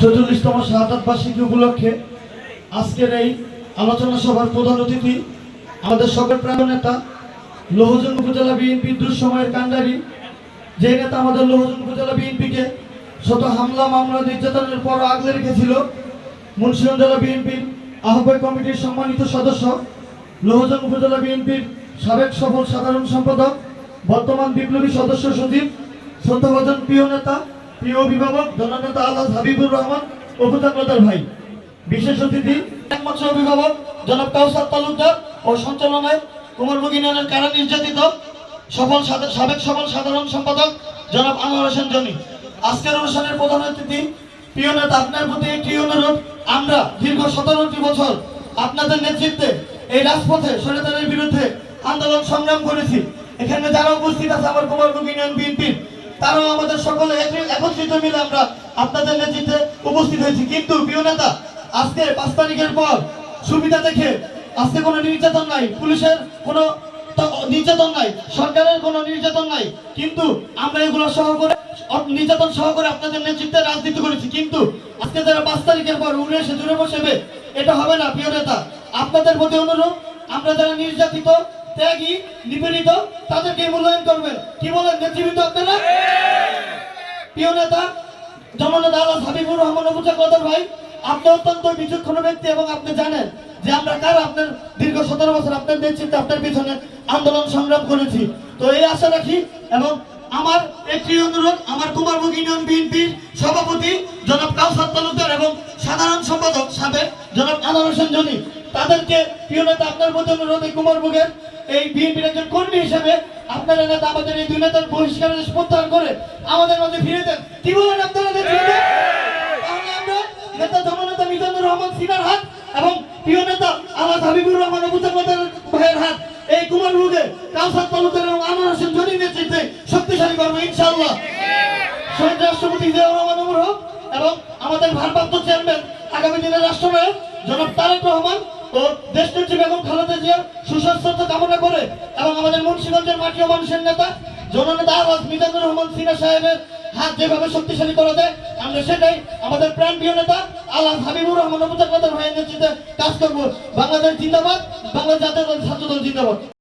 চৌচল্লিশতম শাহাদ বার্ষিকী উপলক্ষে আজকের এই আলোচনা সভার প্রধান অতিথি আমাদের সকল প্রাণ নেতা লোহজন উপজেলা বিএনপি দুঃসময়ের কাণ্ডারি, যে নেতা আমাদের লোহজন উপজেলা বিএনপিকে শত হামলা, মামলা, নির্যাতনের পর আগলে রেখেছিল, মুন্সিগঞ্জ জেলা বিএনপির আহ্বায়ক কমিটির সম্মানিত সদস্য লোহজন উপজেলা বিএনপির সাবেক সফল সাধারণ সম্পাদক, বর্তমান বিপ্লবী সদস্য সচিব শ্রদ্ধাভাজন প্রিয় নেতা প্রিয় অভিভাবক জননেতা আল্লাহ হাবিবুর রহমান উপজাকলাদার ভাই। বিশেষ অতিথি একমাত্র অভিভাবক, জনাব কাউসার তালুকদার ও সঞ্চালনায় কুমারবুগ ইউনিয়নের কারা নির্যাতিত? সফল সাবেক সফল সাধারণ সম্পাদক, জনাব আনোয়ার হোসেন জনি। আজকের অনুষ্ঠানের প্রধান অতিথি, প্রিয় নেতা, আপনার প্রতি একটি অনুরোধ। আমরা দীর্ঘ সতেরোটি বছর আপনাদের নেতৃত্বে এই রাজপথে স্বৈরাচারের বিরুদ্ধে আন্দোলন সংগ্রাম করেছি। এখানে যারা উপস্থিত আছে, আমার কুমারবুগ ইউনিয়ন বিএনপির তারাও আমাদের সকলে একত্রিত মিলে আমরা আপনাদের নেতৃত্বে উপস্থিত হয়েছি। কিন্তু প্রিয় নেতা, আজকে পাঁচ তারিখের পর সুবিধা দেখে আজকে কোনো নির্যাতন নাই, পুলিশের কোনো নির্যাতন নাই, সরকারের কোনো নির্যাতন নাই। কিন্তু আমরা এগুলো সহ করে নির্যাতন সহ করে আপনাদের নেতৃত্বে রাজনীতি করেছি। কিন্তু আজকে যারা পাঁচ তারিখের পর উড়ে এসে জুড়ে বসেবে, এটা হবে না, প্রিয় নেতা। আপনাদের প্রতি অনুরোধ, আমরা যারা নির্যাতিত ত্যাগী, নিপীড়িত, তাদেরকে মূল্যায়ন করবেন। কি বলেন, নেতৃবৃন্দ আপনারা? প্রিয় নেতা জননেতা আল্লাহ হাবিবুর রহমান অবুচাকর ভাই, আপনি অত্যন্ত বিচক্ষণ ব্যক্তি এবং আপনি জানেন যে আমরা কার? আপনার দীর্ঘ সতেরো বছর আপনার নেতৃত্বে, আপনার পিছনে আন্দোলন সংগ্রাম করেছি। তো এই আশা রাখি এবং আমার একটি অনুরোধ, আমার কুমারবুগ ইউনিয়ন বিএনপির সভাপতি জনাব কাউসার তালুকদার এবং সাধারণ সম্পাদক সাবেক জনাব আনোয়ার হোসেন জনি। তাদেরকে প্রিয় নেতা, আপনার প্রতি অনুরোধ এই কুমারবুগের এই বিএনপির একজন কর্মী হিসেবে আপনারা নেতা আমাদের এই দুই নেতার বহিষ্কারের প্রত্যাহার করে আমাদের মাঝে ফিরে দেন। কি বলেন আপনারা তাহলে আমরা নেতা জননেতা মিজানুর রহমান সিনার হাত এবং প্রিয় নেতা আল্লাহ হাবিবুর রহমান আবুজাবাদের ভাইয়ের হাত এই কুমারবুগে কাউসার তালুকের এবং আনোয়ার হোসেন জনির নেতৃত্বে শক্তিশালী করব ইনশাআল্লাহ। শহীদ রাষ্ট্রপতি জিয়াউর রহমান অমর হোক এবং আমাদের ভারপ্রাপ্ত চেয়ারম্যান আগামী দিনের রাষ্ট্রনায়ক জনাব তারেক রহমান ও দেশ নেত্রী বেগম খালেদা জিয়া সুস্বাস্থ্য কামনা করে এবং আমাদের মুন্সিগঞ্জের মাটি ও মানুষের নেতা, জননেতা আওয়াজ মিজানুর রহমান সিনহা সাহেবের হাত যেভাবে শক্তিশালী করা যায়, আমরা সেটাই আমাদের প্রাণ প্রিয় নেতা আল্লাহ হাবিবুর রহমান অবুজাকাদের হয়ে নেতৃত্বে কাজ করব। বাংলাদেশ জিন্দাবাদ, বাংলাদেশ জাতীয় ছাত্রদল জিন্দাবাদ।